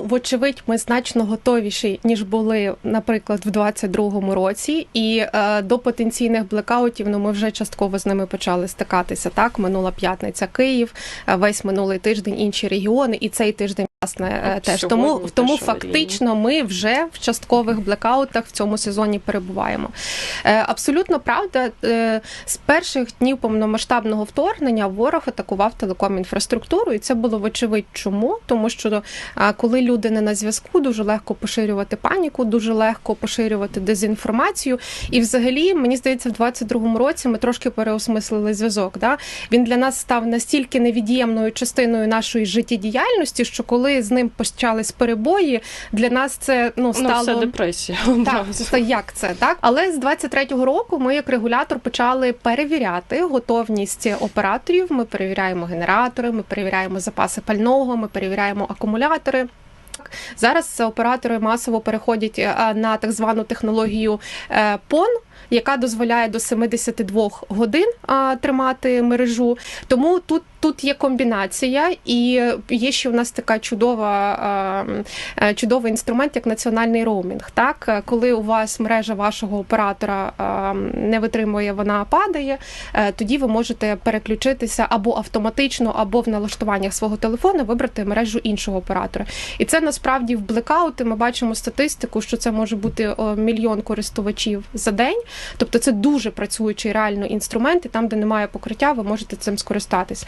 Вочевидь, ми значно готовіші ніж були, наприклад, в 22-му році, і е, до потенційних блекаутів ну ми вже частково з ними почали стикатися. Так, минула п'ятниця, Київ, е, весь минулий тиждень інші регіони, і цей тиждень. Власне, е, теж тому тому фактично ми вже в часткових блекаутах в цьому сезоні перебуваємо. Е, Абсолютно правда. Е, З перших днів повномасштабного вторгнення ворог атакував телеком-інфраструктуру, і це було вочевидь. Чому? Тому що коли люди не на зв'язку, дуже легко поширювати паніку, дуже легко поширювати дезінформацію. І, взагалі, мені здається, в 22-му році ми трошки переосмислили зв'язок. Да? Він для нас став настільки невід'ємною частиною нашої життєдіяльності, що коли з ним почались перебої, для нас це ну Ну, стало це депресія. так, це як це так? Але з 23-го року ми, як регулятор, почали перевіряти готовність операторів. Ми перевіряємо генератори, ми перевіряємо запаси пального, ми перевіряємо акумулятори. Зараз оператори масово переходять е, на так звану технологію е, ПОН. Яка дозволяє до 72 годин а, тримати мережу, тому тут тут є комбінація, і є ще в нас така чудова а, е, чудовий інструмент, як національний роумінг. Так, Е, коли у вас мережа вашого оператора а, не витримує, вона падає, е, тоді ви можете переключитися або автоматично, або в налаштуваннях свого телефону вибрати мережу іншого оператора. І це насправді в блекаути ми бачимо статистику, що це може бути мільйон користувачів за день. Тобто це дуже працюючий реально інструмент, і там, де немає покриття, ви можете цим скористатись.